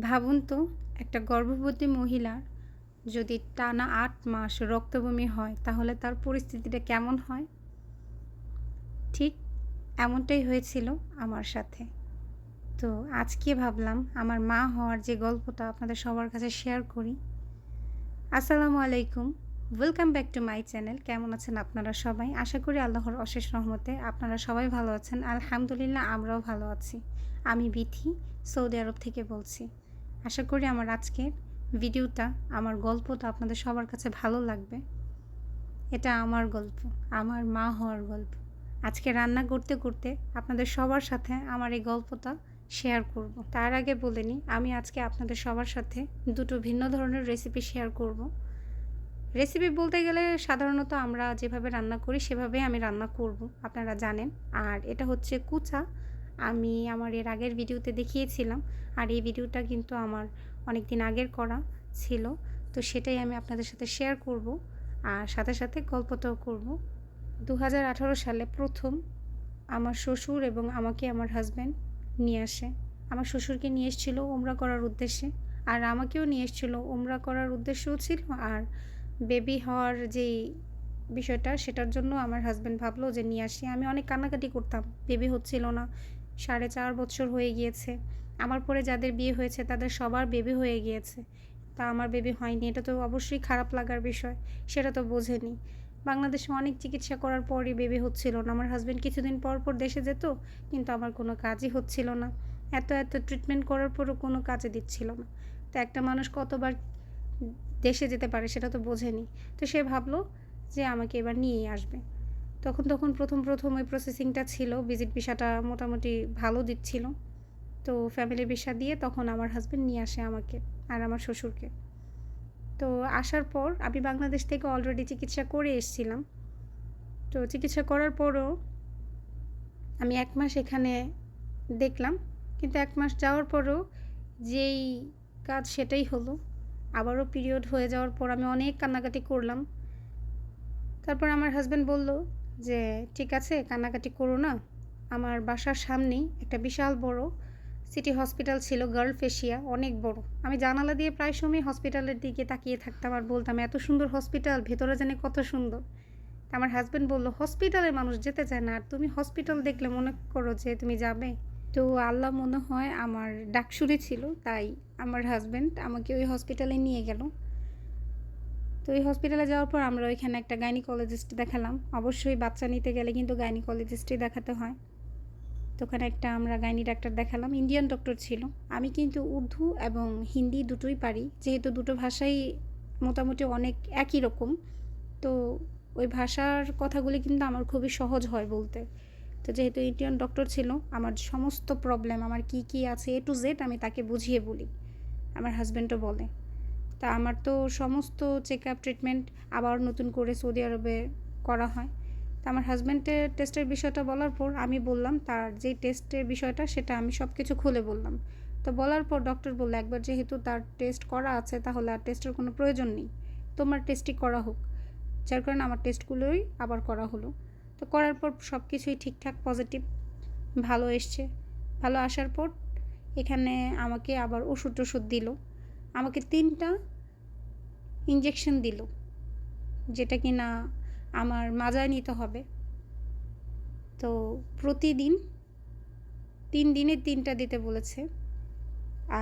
ভাবুন তো, একটা গর্ভবতী মহিলার যদি টানা আট মাস রক্তবমি হয়, তাহলে তার পরিস্থিতিটা কেমন হয়? ঠিক এমনটাই হয়েছিল আমার সাথে। তো আজকে ভাবলাম, আমার মা হওয়ার যে গল্পটা আপনাদের সবার কাছে শেয়ার করি। আসসালামু আলাইকুম welcome back to my channel কেমন আছেন আপনারা সবাই? আশা করি আল্লাহর অশেষ রহমতে আপনারা সবাই ভালো আছেন। আলহামদুলিল্লাহ, আমরাও ভালো আছি। আমি বিথি, সৌদি আরব থেকে বলছি। আশা করি আমার আজকের ভিডিওটা, আমার গল্পটা আপনাদের সবার কাছে ভালো লাগবে। এটা আমার গল্প, আমার মা হওয়ার গল্প। আজকে রান্না করতে করতে আপনাদের সবার সাথে আমার এই গল্পটা শেয়ার করব। তার আগে বলে নিই, আমি আজকে আপনাদের সবার সাথে দুটো ভিন্ন ধরনের রেসিপি শেয়ার করব। রেসিপি বলতে গেলে সাধারণত আমরা যেভাবে রান্না করি, সেভাবেই আমি রান্না করব, আপনারা জানেন। আর এটা হচ্ছে কুচা আমি আমার এর আগের ভিডিওতে দেখিয়েছিলাম। আর এই ভিডিওটা কিন্তু আমার অনেক দিন আগের করা ছিল। তো সেটাই আমি আপনাদের সাথে শেয়ার করব। আর সাথে সাথে গল্পটাও করব। দু হাজার আঠারো সালে প্রথম আমার শ্বশুর এবং আমাকে আমার হাজব্যান্ড নিয়ে আসে। আমার শ্বশুরকে নিয়ে এসেছিল ওমরা করার উদ্দেশ্যে। আর আমাকেও নিয়ে এসেছিল ওমরা করার উদ্দেশ্যও ছিল। আর বেবি হওয়ার যেই বিষয়টা, সেটার জন্য আমার হাজব্যান্ড ভাবলো যে নিয়ে আসি। আমি অনেক কান্নাকাটি করতাম। বেবি হচ্ছিল না। সাড়ে চার বছর হয়ে গিয়েছে। আমার পরে যাদের বিয়ে হয়েছে, তাদের সবার বেবি হয়ে গিয়েছে। তা আমার বেবি হয়নি, এটা তো অবশ্যই খারাপ লাগার বিষয়, সেটা তো বোঝেনি। বাংলাদেশে অনেক চিকিৎসা করার পরই বেবি হচ্ছিল না। আমার হাজব্যান্ড কিছুদিন পর পর দেশে যেত, কিন্তু আমার কোনো কাজই হচ্ছিল না। এত এত ট্রিটমেন্ট করার পরও কোনো কাজে দিচ্ছিল না। তো একটা মানুষ কতবার দেশে যেতে পারে, সেটা তো বোঝেনি। তো সে ভাবলো যে আমাকে এবার নিয়েই আসবে। তখন তখন প্রথম প্রথম ওই প্রসেসিংটা ছিল। ভিজিট ভিসাটা মোটামুটি ভালো দিচ্ছিল। তো ফ্যামিলি ভিসা দিয়ে তখন আমার হাজব্যান্ড নিয়ে আসে আমাকে আর আমার শ্বশুরকে। তো আসার পর আমি বাংলাদেশ থেকে অলরেডি চিকিৎসা করে এসেছিলাম। তো চিকিৎসা করার পরও আমি এক মাস এখানে দেখলাম। কিন্তু এক মাস যাওয়ার পরও যেই কাজ সেটাই হলো। আবারও পিরিয়ড হয়ে যাওয়ার পর আমি অনেক কান্নাকাটি করলাম। তারপর আমার হাজব্যান্ড বলল যে, ঠিক আছে, কান্নাকাটি করো না। আমার বাসার সামনেই একটা বিশাল বড় সিটি হসপিটাল ছিল গার্ল ফেসিয়া অনেক বড়। আমি জানালা দিয়ে প্রায় সময় হসপিটালের দিকে তাকিয়ে থাকতাম আর বলতাম, এত সুন্দর হসপিটাল, ভেতরে জানে কত সুন্দর। আমার হাজব্যান্ড বলল হসপিটালে মানুষ যেতে চায় না, আর তুমি হসপিটাল দেখলে মনে করো যে তুমি যাবে? তো আল্লাহ মনে হয় আমার ডাকসুরি ছিল, তাই আমার হাজব্যান্ড আমাকে ওই হসপিটালে নিয়ে গেল। তো ওই হসপিটালে যাওয়ার পর আমরা ওইখানে একটা গাইনিকোলজিস্ট দেখালাম। অবশ্যই বাচ্চা নিতে গেলে কিন্তু গাইনিকোলজিস্টই দেখাতে হয়। তো ওখানে একটা আমরা গাইনি ডাক্তার দেখালাম ইন্ডিয়ান ডক্টর ছিল। আমি কিন্তু উর্দু এবং হিন্দি দুটোই পারি, যেহেতু দুটো ভাষাই মোটামুটি অনেক একই রকম। তো ওই ভাষার কথাগুলি কিন্তু আমার খুবই সহজ হয় বলতে। তো যেহেতু ইন্ডিয়ান ডক্টর ছিল, আমার সমস্ত প্রবলেম আমার কি কি আছে এ টু জেড আমি তাকে বুঝিয়ে বলি। আমার হাজব্যান্ডও বলে। তা আমার তো সমস্ত চেক আপ ট্রিটমেন্ট আবার নতুন করে সৌদি আরবে করা হয়। তা আমার হাজব্যান্ডের টেস্টের বিষয়টা বলার পর আমি বললাম, তার যেই টেস্টের বিষয়টা সেটা আমি সব কিছু খুলে বললাম। তো বলার পর ডক্টর বলল, একবার যেহেতু তার টেস্ট করা আছে, তাহলে আর টেস্টের কোনো প্রয়োজন নেই। তোমার টেস্টই করা হোক। যার কারণে আমার টেস্টগুলোই আবার করা হলো। তো করার পর সব কিছুই ঠিকঠাক পজিটিভ ভালো এসছে। ভালো আসার পর এখানে আমাকে আবার ওষুধ টষুধ দিল। আমাকে তিনটা ইঞ্জেকশন দিল, যেটা কি না আমার মাজায় নিতে হবে। তো প্রতিদিন তিন দিনে তিনটা দিতে বলেছে।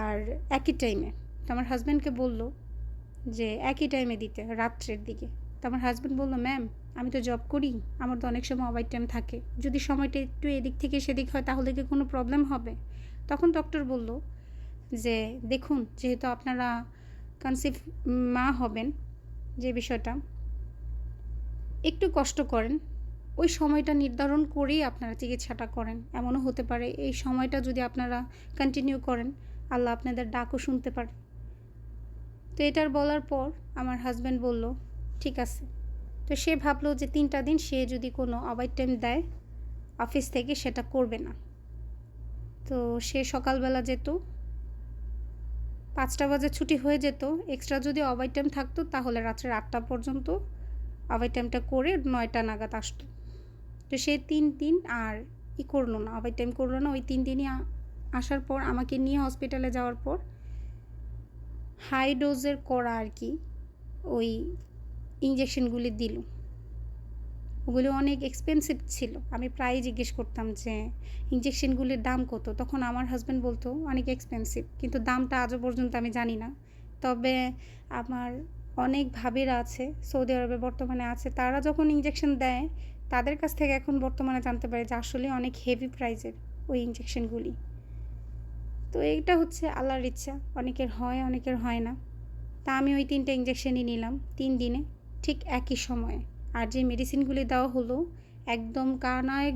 আর একই টাইমে তো আমার হাজব্যান্ডকে বলল যে একই টাইমে দিতে, রাত্রের দিকে। তো আমার হাজব্যান্ড বলল ম্যাম আমি তো জব করি, আমার তো অনেক সময় ওভার টাইম থাকে। যদি সময়টা একটু এদিক থেকে সেদিক হয়, তাহলে কি কোনো প্রবলেম হবে? তখন ডক্টর বলল যে দেখুন, যেহেতু আপনারা কনসিভ মা হবেন যে বিষয়টা, একটু কষ্ট করেন। ওই সময়টা নির্ধারণ করেই আপনারা চিকিৎসাটা করেন। এমনও হতে পারে এই সময়টা যদি আপনারা কন্টিনিউ করেন, আল্লাহ আপনাদের ডাকও শুনতে পারে। তো এটার বলার পর আমার হাজব্যান্ড বলল, ঠিক আছে। তো সে ভাবলো যে তিনটা দিন সে যদি কোনো ওভার টাইম দেয় অফিস থেকে সেটা করবে না। তো সে সকালবেলা যেত পাঁচটা বাজে ছুটি হয়ে যেত। এক্সট্রা যদি ওভার টাইম থাকতো, তাহলে রাত্রে আটটা পর্যন্ত ওভার টাইমটা করে নয়টা নাগাদ আসতো। তো সে তিন দিন আর ই করল না ওভার টাইম করল না। ওই তিন দিনই আসার পর, আমাকে নিয়ে হসপিটালে যাওয়ার পর হাই ডোজের করা আর কি, ওই ইঞ্জেকশনগুলি দিল। ওগুলো অনেক এক্সপেন্সিভ ছিল। আমি প্রায়ই জিজ্ঞেস করতাম যে ইঞ্জেকশনগুলির দাম কত? তখন আমার হাজব্যান্ড বলতো, অনেক এক্সপেন্সিভ কিন্তু দামটা আজও পর্যন্ত আমি জানি না। তবে আমার অনেক ভাবিরা আছে, সৌদি আরবে বর্তমানে আছে, তারা যখন ইঞ্জেকশন দেয়, তাদের কাছ থেকে এখন বর্তমানে জানতে পারি যে আসলে অনেক হেভি প্রাইজের ওই ইঞ্জেকশনগুলি তো এইটা হচ্ছে আল্লাহর ইচ্ছা, অনেকের হয় অনেকের হয় না। তা আমি ওই তিনটে ইঞ্জেকশনই নিলাম, তিন দিনে, ঠিক একই সময়ে। আর যে মেডিসিনগুলি দেওয়া হলো, একদম কানায়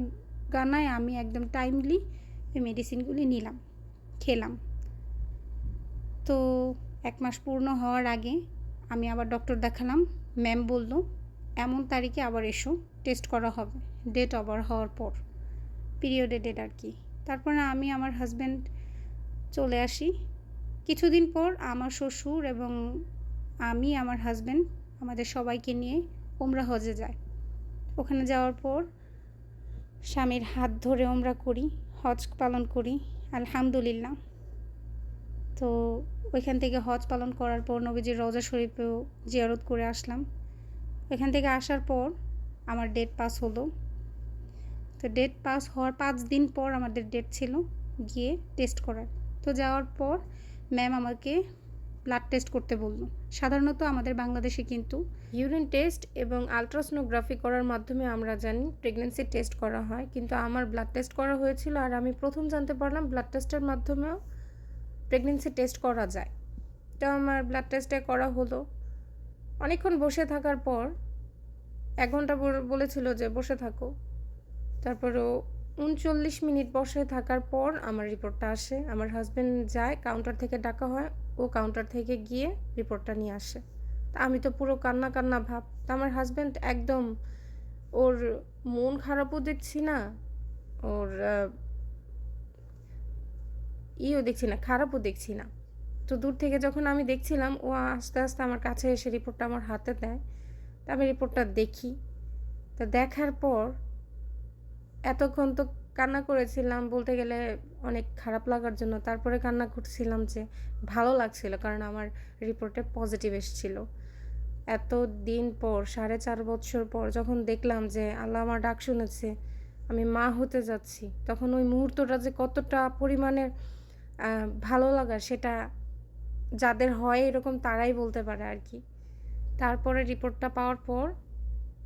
গানায় আমি একদম টাইমলি ওই মেডিসিনগুলি নিলাম, খেলাম। তো এক মাস পূর্ণ হওয়ার আগে আমি আবার ডক্টর দেখালাম ম্যাম বলল, এমন তারিখে আবার এসো টেস্ট করা হবে ডেট ওভার হওয়ার পর পিরিয়ডে ডেট আর কি। তারপরে আমি আমার হাজব্যান্ড চলে আসি। কিছুদিন পর আমার শ্বশুর এবং আমি, আমার হাজব্যান্ড আমাদের সবাইকে নিয়ে ওমরা হজে যায়। ওখানে যাওয়ার পর স্বামীর হাত ধরে ওমরা করি, হজ পালন করি, আলহামদুলিল্লাহ। তো ওইখান থেকে হজ পালন করার পর নবীজির রওজা শরীফেও জিয়ারত করে আসলাম। ওইখান থেকে আসার পর আমার ডেট পাস হলো। তো ডেট পাস হওয়ার পাঁচ দিন পর আমাদের ডেট ছিল গিয়ে টেস্ট করার। তো যাওয়ার পর ম্যাম আমাকে ব্লাড টেস্ট করতে বলল। সাধারণত আমাদের বাংলাদেশে কিন্তু ইউরিন টেস্ট এবং আলট্রাসোনোগ্রাফি করার মাধ্যমে আমরা জানি প্রেগনেন্সি টেস্ট করা হয়। কিন্তু আমার ব্লাড টেস্ট করা হয়েছিল আর আমি প্রথম জানতে পারলাম ব্লাড টেস্টের মাধ্যমেও প্রেগনেন্সি টেস্ট করা যায়। তো আমার ব্লাড টেস্টে করা হলো। অনেকক্ষণ বসে থাকার পর এক ঘণ্টা বল- বলেছিল যে বসে থাকো। তারপরেও উনচল্লিশ মিনিট বসে থাকার পর আমার রিপোর্টটা আসে। আমার হাজব্যান্ড যায় কাউন্টার থেকে ডাকা হয়। ও কাউন্টার থেকে গিয়ে রিপোর্টটা নিয়ে আসে। তা আমি তো পুরো কান্না কান্না ভাব। তা আমার হাজব্যান্ড একদম ওর মন খারাপও দেখছি না, ওর ইও দেখছি না, খারাপও দেখছি না। তো দূর থেকে যখন আমি দেখছিলাম, ও আস্তে আস্তে আমার কাছে এসে রিপোর্টটা আমার হাতে দেয়। তা আমি রিপোর্টটা দেখি। তা দেখার পর এতক্ষণ তো কান্না করেছিলাম, বলতে গেলে অনেক খারাপ লাগার জন্য তারপরে কান্না করছিলাম যে ভালো লাগছিল কারণ আমার রিপোর্টে পজিটিভ এসেছিল। এত দিন পর, সাড়ে চার বছর পর যখন দেখলাম যে আল্লাহ আমার ডাক শুনেছে, আমি মা হতে যাচ্ছি, তখন ওই মুহূর্তটা যে কতটা পরিমাণে ভালো লাগা সেটা যাদের হয় এরকম তারাই বলতে পারে আর কি। তারপরে রিপোর্টটা পাওয়ার পর,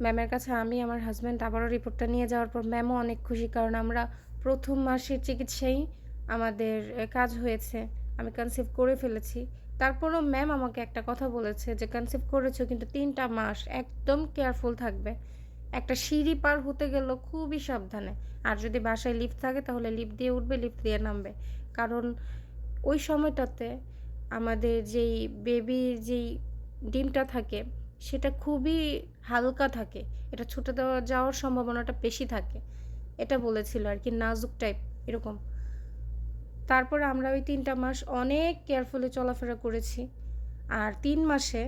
ম্যামের কাছে আমি, আমার হাজব্যান্ড আবারও রিপোর্টটা নিয়ে যাওয়ার পর ম্যামও অনেক খুশি কারণ আমরা প্রথম মাসের চিকিৎসাই আমাদের কাজ হয়েছে। আমি কনসিভ করে ফেলেছি। তারপরও ম্যাম আমাকে একটা কথা বলেছে যে কনসিভ করেছ কিন্তু তিনটা মাস একদম কেয়ারফুল থাকবে। একটা সিঁড়ি পার হতে গেলেও খুবই সাবধানে। আর যদি বাসায় লিফট থাকে তাহলে লিফট দিয়ে উঠবে লিফট দিয়ে নামবে। কারণ ওই সময়টাতে আমাদের যেই বেবির যেই ডিমটা থাকে, সেটা খুবই হালকা থাকে। এটা ছুটে দেওয়া যাওয়ার সম্ভাবনাটা বেশি থাকে। এটা বলেছিল আর কি, নাজুক টাইপ এরকম। তারপরে আমরা ওই তিনটা মাস অনেক কেয়ারফুলি চলাফেরা করেছি। আর তিন মাসে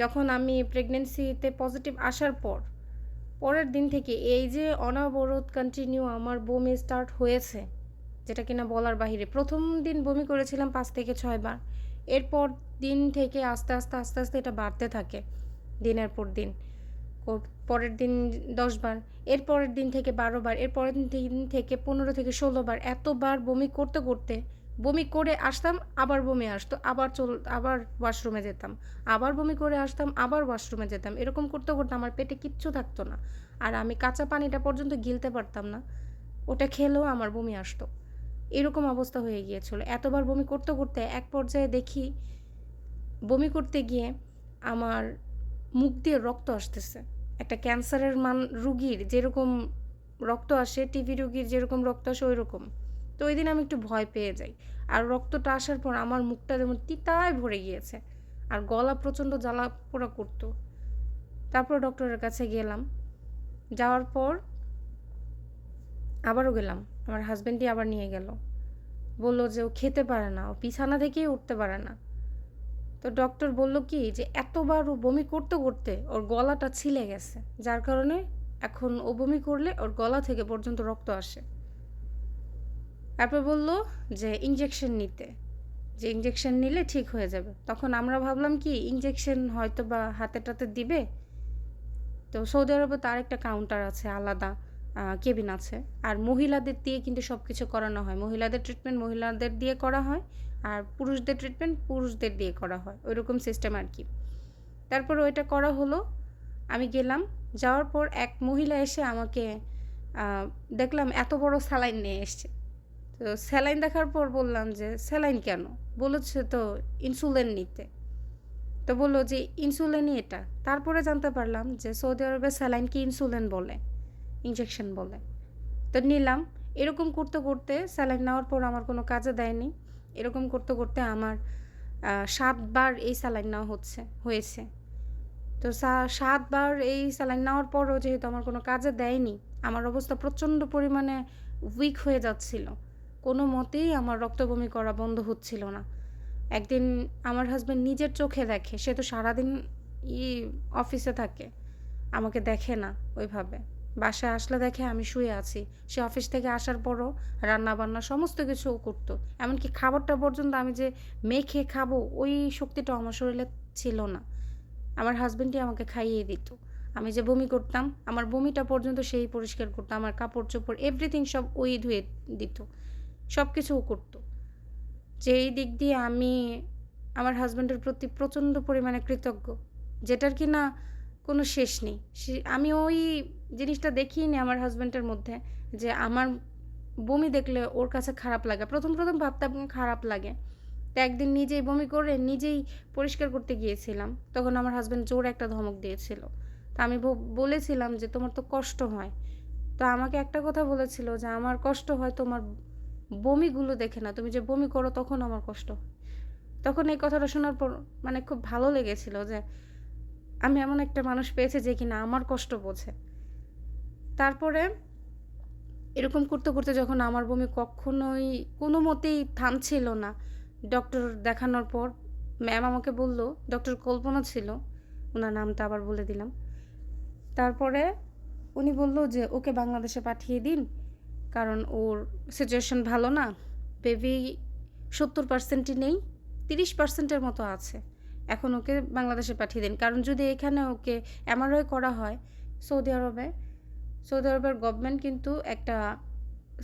যখন আমি প্রেগনেন্সিতে পজিটিভ আসার পর, পরের দিন থেকে এই যে অনাবরত কন্টিনিউ আমার বমি স্টার্ট হয়েছে, যেটা কিনা বলার বাহিরে, প্রথম দিন বমি করেছিলাম পাঁচ থেকে ছয়বার এরপর দিন থেকে আস্তে আস্তে আস্তে আস্তে এটা বাড়তে থাকে দিনের পর দিন। পরের দিন দশবার, এর পরের দিন থেকে বারোবার, এর পরের দিন থেকে পনেরো থেকে ষোলোবার, এতবার বমি করতে করতে, বমি করে আসতাম, আবার বমি আসতো, আবার চল, আবার ওয়াশরুমে যেতাম, আবার বমি করে আসতাম, আবার ওয়াশরুমে যেতাম, এরকম করতে করতে আমার পেটে কিচ্ছু থাকতো না। আর আমি কাঁচা পানিটা পর্যন্ত গিলতে পারতাম না, ওটা খেলেও আমার বমি আসতো। এরকম অবস্থা হয়ে গিয়েছিল। এতবার বমি করতে করতে এক পর্যায়ে দেখি, বমি করতে গিয়ে আমার মুখ দিয়ে রক্ত আসতেছে। একটা ক্যান্সারের মান, রুগীর যেরকম রক্ত আসে টিভি রুগীর যেরকম রক্ত আসে ওই রকম তো ওই দিন আমি একটু ভয় পেয়ে যাই। আর রক্তটা আসার পর আমার মুখটা যেমন তিতায় ভরে গিয়েছে, আর গলা প্রচণ্ড জ্বালা পোড়া করতো। তারপর ডক্টরের কাছে গেলাম। যাওয়ার পর আবারও গেলাম। আমার হাজব্যান্ডই আবার নিয়ে গেল। বলল যে ও খেতে পারে না, ও বিছানা থেকেই উঠতে পারে না। তো ডক্টর বলল কি, যে এতবার ও বমি করতে করতে ওর গলাটা ছিলে গেছে, যার কারণে এখন ও বমি করলে ওর গলা থেকে পর্যন্ত রক্ত আসে। তারপর বলল যে ইঞ্জেকশন নিতে, যে ইঞ্জেকশন নিলে ঠিক হয়ে যাবে। তখন আমরা ভাবলাম কি ইঞ্জেকশন হয়তো বা হাতে টাতে দিবে। তো সৌদি আরবে তার একটা কাউন্টার আছে আলাদা। কেবিন আছে। আর মহিলাদের দিয়ে কিন্তু সব কিছু করানো হয়। মহিলাদের ট্রিটমেন্ট মহিলাদের দিয়ে করা হয় আর পুরুষদের ট্রিটমেন্ট পুরুষদের দিয়ে করা হয়। ওইরকম সিস্টেম আর কি। তারপর ওইটা করা হলো। আমি গেলাম। যাওয়ার পর এক মহিলা এসে আমাকে দেখলাম এত বড় স্যালাইন নিয়ে এসছে। তো স্যালাইন দেখার পর বললাম যে স্যালাইন কেন? বলেছে তো ইনসুলিন নিতে। তো বলল যে ইনসুলিনই এটা। তারপরে জানতে পারলাম যে, সৌদি আরবে স্যালাইনকে ইনসুলিন বলে? ইঞ্জেকশন বলে। তো নিলাম। এরকম করতে করতে স্যালাইন নেওয়ার পর আমার কোনো কাজে দেয়নি। এরকম করতে করতে আমার সাতবার এই স্যালাইন নেওয়া হচ্ছে, হয়েছে। তো সাতবার এই স্যালাইন নেওয়ার পরও যেহেতু আমার কোনো কাজে দেয়নি, আমার অবস্থা প্রচণ্ড পরিমাণে উইক হয়ে যাচ্ছিল। কোনো মতেই আমার রক্ত বমি করা বন্ধ হচ্ছিল না। একদিন আমার হাজব্যান্ড নিজের চোখে দেখে, সে তো সারাদিন ই অফিসে থাকে, আমাকে দেখে না ওইভাবে। বাসায় আসলে দেখে আমি শুয়ে আছি। সে অফিস থেকে আসার পরও রান্না বান্না সমস্ত কিছু করতো। এমনকি খাবারটা পর্যন্ত আমি যে মেখে খাব, ওই শক্তিটা আমার শরীরে ছিল না। আমার হাজব্যান্ডই আমাকে খাইয়ে দিত। আমি যে বমি করতাম, আমার বমিটা পর্যন্ত সেই পরিষ্কার করতো। আমার কাপড় চোপড় এভরিথিং সব ওই ধুয়ে দিত। সব কিছু ও করতো। যে এই দিক দিয়ে আমি, আমার হাজব্যান্ডের প্রতি প্রচণ্ড পরিমাণে কৃতজ্ঞ। যেটার কি না কোনো শেষ নেই। আমি ওই জিনিসটা দেখিনি আমার হাজব্যান্ডের মধ্যে যে আমার বমি দেখলে ওর কাছে খারাপ লাগে। প্রথম প্রথম ভাবতাম খারাপ লাগে। তো একদিন নিজেই বমি করে নিজেই পরিষ্কার করতে গিয়েছিলাম। তখন আমার হাজব্যান্ড জোর একটা ধমক দিয়েছিল। তা আমি বলেছিলাম যে তোমার তো কষ্ট হয়। তো আমাকে একটা কথা বলেছিল যে আমার কষ্ট হয় তোমার বমিগুলো দেখে না। তুমি যে বমি করো তখন আমার কষ্ট তখন এই কথাটা শোনার পর মানে খুব ভালো লেগেছিল যে আমি এমন একটা মানুষ পেয়েছি যে কিনা আমার কষ্ট বোঝে। তারপরে এরকম করতে করতে যখন আমার বমি কখনোই কোনো মতেই থামছিল না ডক্টর দেখানোর পর ম্যাম আমাকে বলল ডক্টর কল্পনা ছিল, ওনার নামটা আবার বলে দিলাম। তারপরে উনি বলল যে, ওকে বাংলাদেশে পাঠিয়ে দিন, কারণ ওর সিচুয়েশন ভালো না বেবি সত্তর পার্সেন্টই নেই, তিরিশ পার্সেন্টের মতো আছে। এখন ওকে বাংলাদেশে পাঠিয়ে দিন। কারণ যদি এখানে ওকে এমআরআই করা হয় সৌদি আরবে, সৌদি আরবের গভর্নমেন্ট কিন্তু একটা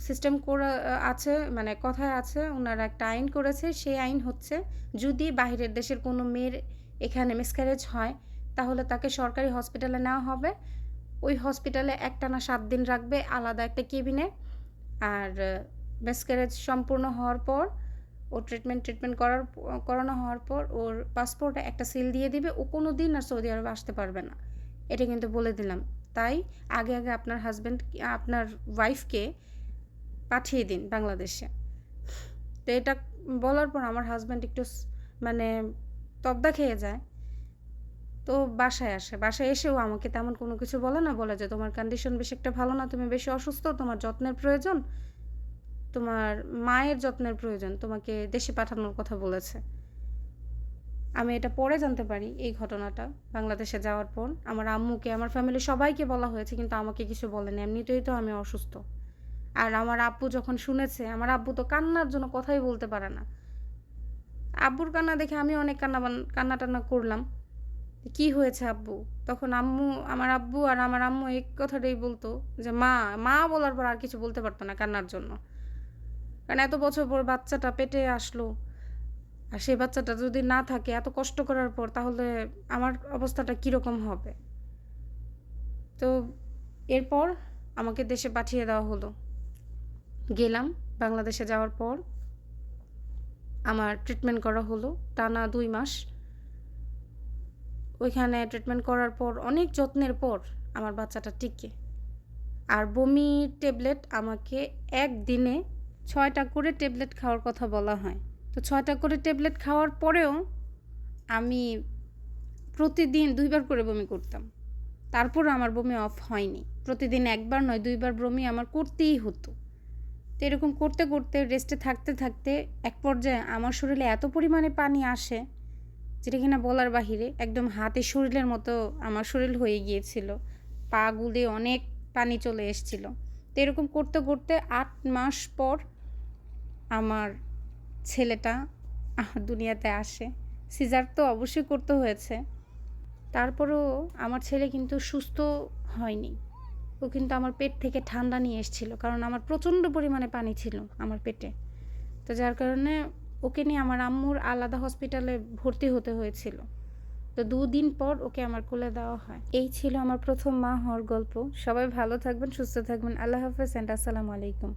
সিস্টেম করা আছে মানে কথায় আছে ওনারা একটা আইন করেছে, সেই আইন হচ্ছে যদি বাইরের দেশের কোনো মেয়ের এখানে মিসক্যারেজ হয়, তাহলে তাকে সরকারি হসপিটালে নেওয়া হবে। ওই হসপিটালে একটানা সাত দিন রাখবে, আলাদা একটা কেবিনে আর মিসক্যারেজ সম্পূর্ণ হওয়ার পর ও ট্রিটমেন্ট ট্রিটমেন্ট করার করানো হওয়ার পর ওর পাসপোর্টে একটা সিল দিয়ে দিবে, ও কোনো দিন আর সৌদি আরবে আসতে পারবে না। এটা কিন্তু বলে দিলাম। তাই আগে আগে আপনার হাজব্যান্ড আপনার ওয়াইফকে পাঠিয়ে দিন বাংলাদেশে। তো এটা বলার পর আমার হাজব্যান্ড একটু মানে তবদা খেয়ে যায়। তো বাসায় আসে। বাসায় এসেও আমাকে তেমন কোনো কিছু বলে না, বলে যে তোমার কন্ডিশন বেশি একটা ভালো না, তুমি বেশি অসুস্থ, তোমার যত্নের প্রয়োজন। তোমার মায়ের যত্নের প্রয়োজন, তোমাকে দেশে পাঠানোর কথা বলেছে। আমি এটা পরে জানতে পারি এই ঘটনাটা, বাংলাদেশে যাওয়ার পর। আমার আম্মুকে, আমার ফ্যামিলি সবাইকে বলা হয়েছে, কিন্তু আমাকে কিছু বলেনি। এমনিতেই তো আমি অসুস্থ। আর আমার আব্বু যখন শুনেছে, আমার আব্বু তো কান্নার জন্য কথাই বলতে পারে না। আব্বুর কান্না দেখে আমি অনেক কান্না কান্না টান্না করলাম। কি হয়েছে আব্বু? তখন আম্মু, আমার আব্বু আর আমার আম্মু এক কথাটাই বলতো যে, মা মা বলার পর আর কিছু বলতে পারতো না কান্নার জন্য। কারণ এত বছর পর বাচ্চাটা পেটে আসলো। আর সেই বাচ্চাটা যদি না থাকে, এত কষ্ট করার পর তাহলে আমার অবস্থাটা কীরকম হবে? তো এরপর আমাকে দেশে পাঠিয়ে দেওয়া হলো। গেলাম, বাংলাদেশে যাওয়ার পর আমার ট্রিটমেন্ট করা হলো টানা দুই মাস। ওইখানে ট্রিটমেন্ট করার পর অনেক যত্নের পর আমার বাচ্চাটা টিকে। আর বমি ট্যাবলেট আমাকে একদিনে ছয়টা করে ট্যাবলেট খাওয়ার কথা বলা হয়। তো ছয়টা করে ট্যাবলেট খাওয়ার পরেও আমি প্রতিদিন দুইবার করে বমি করতাম। তারপর আমার বমি অফ হয়নি। প্রতিদিন একবার নয়, দুইবার বমি আমার করতেই হতো। তো এরকম করতে করতে, রেস্টে থাকতে থাকতে এক পর্যায়ে আমার শরীরে এত পরিমাণে পানি আসে, যেটা কিনা বলার বাহিরে একদম হাতে শরীরের মতো আমার শরীর হয়ে গিয়েছিল। পা গুলে অনেক পানি চলে এসেছিল। তো এরকম করতে করতে আট মাস পর আমার ছেলেটা দুনিয়াতে আসে। সিজার তো অবশ্যই করতে হয়েছে। তারপরেও আমার ছেলে কিন্তু সুস্থ হয়নি। ও কিন্তু আমার পেট থেকে ঠান্ডা নিয়ে এসেছিল, কারণ আমার প্রচণ্ড পরিমাণে পানি ছিল আমার পেটে। তো যার কারণে ওকে নিয়ে আমার আম্মুর আলাদা হসপিটালে ভর্তি হতে হয়েছিল। তো দুদিন পর ওকে আমার কোলে দেওয়া হয়। এই ছিল আমার প্রথম মা হওয়ার গল্প। সবাই ভালো থাকবেন, সুস্থ থাকবেন। আল্লাহ হাফেজ অ্যান্ড আসসালামু আলাইকুম।